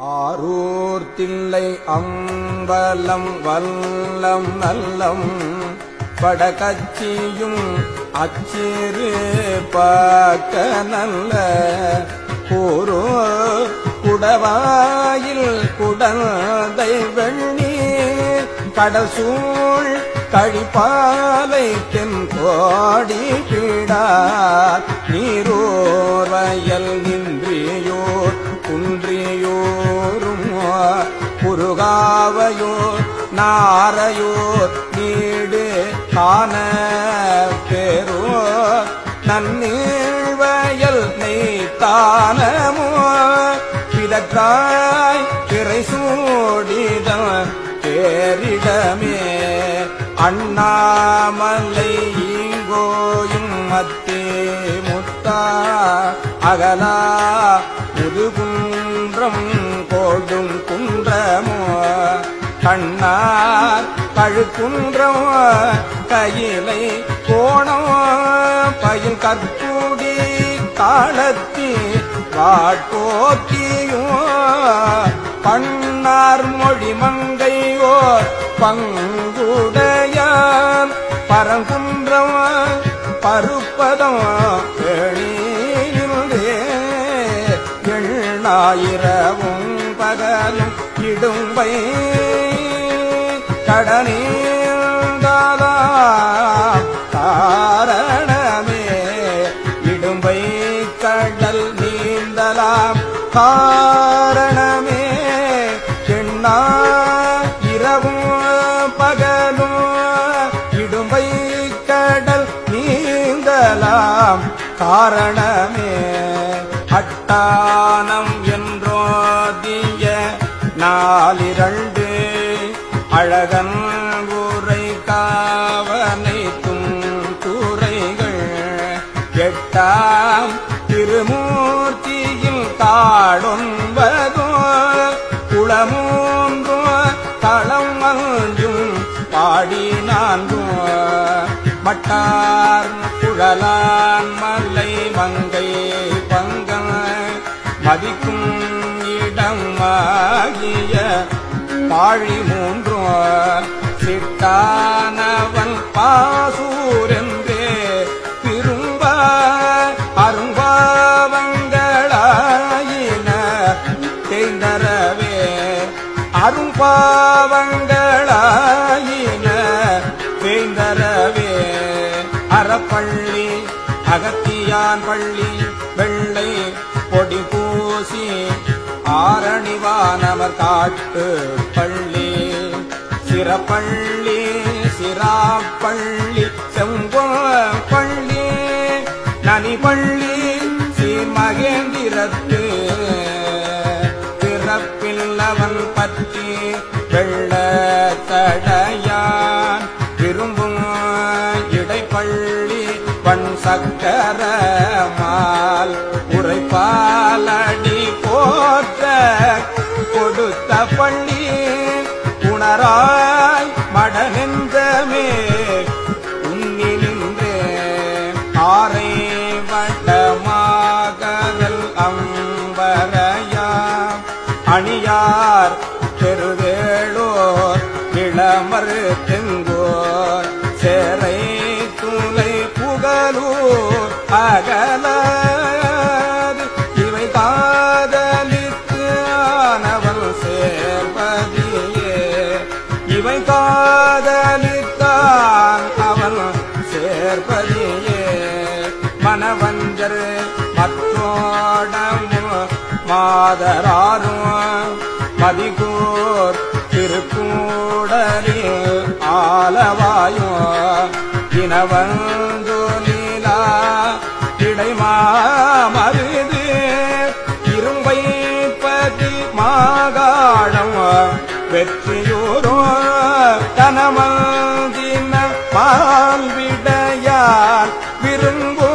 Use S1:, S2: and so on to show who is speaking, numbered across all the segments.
S1: ஆரூர் தில்லை அம்பலம் வல்லம் நல்லம் படகச்சியும் அச்சிறு பார்க்க நல்ல கூறோ குடவாயில் குடந்தை வெண்ணி கடல் சூழ் கழிப்பாலை தென் கோடி பீடார் நீரோர் வயல் நின்றியோர் புருகாவையூர் நாரையூர் நீடு காண பெறோர் நன்னீழ்வயல் நெய்த்தானமோ பிதற்றாய் திரை சூடிதம் பேரிடமே அண்ணாமலை ஈங்கோயும் மத்தே முத்தா அகலா குன்றம் கோடும் குன்றமோ? கண்ணார் கழுக்குன்றம் கையிலை கோணம் பயில் கற்பூடி காலத்தி வாட்போக்கியும் பண்ணார் மொழி மங்கையோ பங்குடைய பரங்குன்றம் பருப்பதம் ஆயிரவும் பகலும் இடும்பை கடனீந்தாலா காரணமே இடும்பை கடல் நீந்தலாம். காரணமே சென்னா இரவும் பகலும் இடும்பை கடல் நீந்தலாம். காரணமே அட்டானம் குளமூன்றோ தளம் அஞ்சும் பாடி நான்கும் மட்டார் குழலான் மல்லை மங்கை பங்கன் மதிக்கும் இடம் ஆகிய பாழி மூன்றும் சிட்டானவன் பாசூரன் அரும்பாவங்களாயின தேய்ந்தரவே அறப்பள்ளி அகத்தியான் பள்ளி வெள்ளை பொடி பூசி ஆரணிவானவர் காட்டு பள்ளி. சிறப்பள்ளி சிராப்பள்ளி செங்கோ பள்ளி. நனிபள்ளி சீர்மகே அகலாது. இவை காதலித்து ஆனவள் சேர்பதியே இவை காதலித்தான் அவள் சேர்பதியே மனவஞ்சர் மற்றோடமு மாதராரும் மதிகூர் திருக்கூடலில் ஆலவாயும் இனவந்தோலீலா வெற்றியூரோ கனமந்தின பால்விடையார் விரும்போ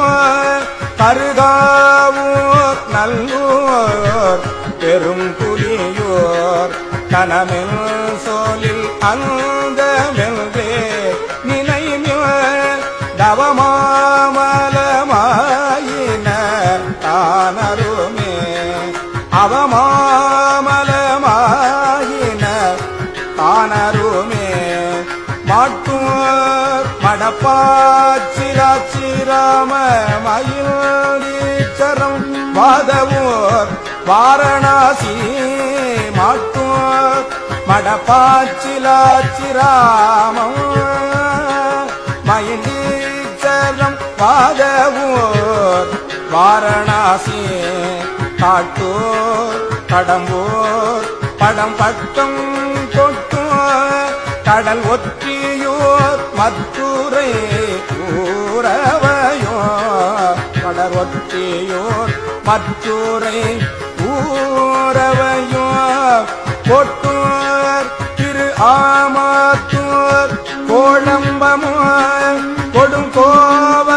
S1: கருகாவூர் நல்லூர் பெரும் புலியோர் கனமெல் சோலில் அந்த மெல்வே தவமாமல் வாதவோர் வாரணாசி மாட்டோர் மடப்பாச்சிலாச்சிராமம் மயிலீச்சரம் வாதவோர் வாரணாசி காட்டோர் கடம்போர் படம் பட்டம் கொட்டோர் கடல் ஒற்றியோர் மத்துரை கூறவையோ கடல் ஒற்றியோர் மற்றோரை ஊரவையோ பொட்டோர் திரு ஆமாத்தோர் கோழம்பமோ கொடுங்கோவலூர்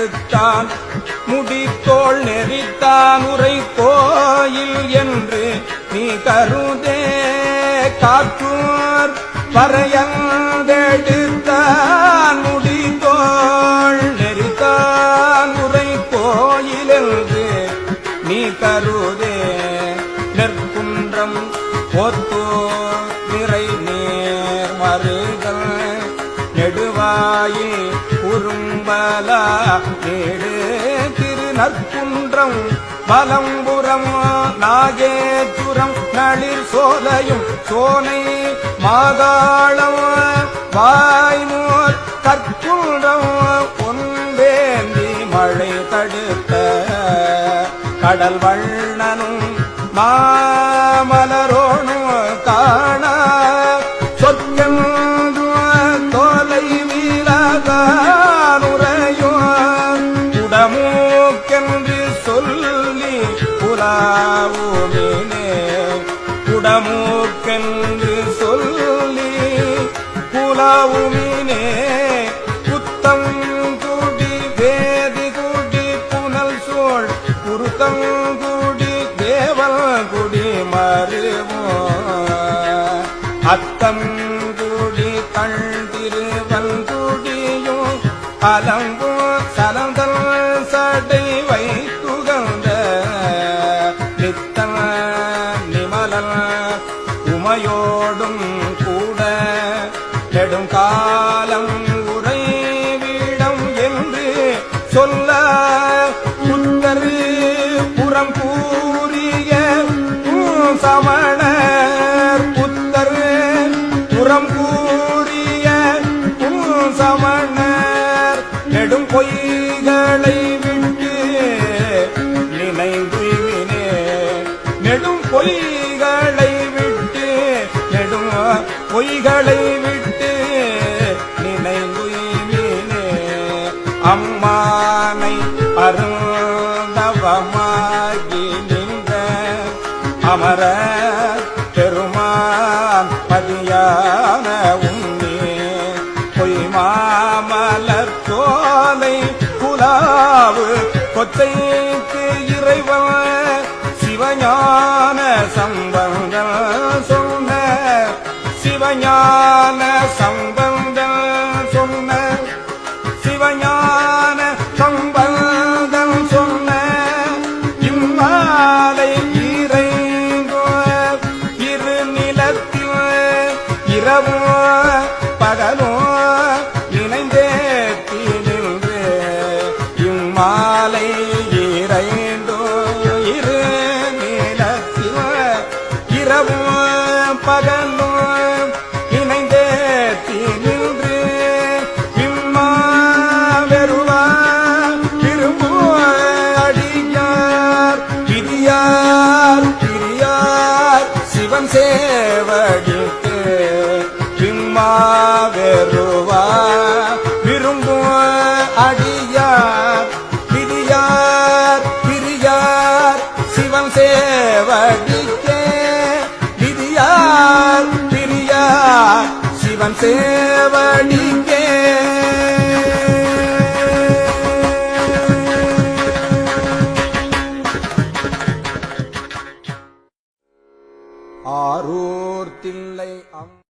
S1: தடுத்தான் முடித்தோள் நெறித்தான் உரை கோயில் என்று நீ கருதே. காற்றூர் வரையந்தெடுத்தான் முடித்தோள் நெறித்தான் உரை கோயில் என்று நீ கருதே. நெற்குன்றம் ஒத்தோ நெடுவாயே குறும்பலா நேடு திருநற்குன்றம் பலம்புறம் நாகேச்சுரம் நளிர் சோலையும் சோனை மாதாளம் வாய்மு உமையோடும் கூட நெடுங்காலம் உறைவிடம் என்று சொல்ல புத்தரு புறம் கூறிய சமணர் புத்தரு புறம் கூறிய சமணர் நெடும் அருந்தவமாகி நின்ற அமர பெருமான் பதியான உன்னே. பொய் மாமலர் சோலை குலாவு கொத்தைக்கு இறைவன் சிவஞான சம்பந்தம் தெய்வம் சேவடிக்கு சும்மா வெறுவா விரும்பும் அடியார் பிரியார் பிரியார் சிவம் சேவடிக்கே பிரியார் பிரியார் சிவம் சேவடி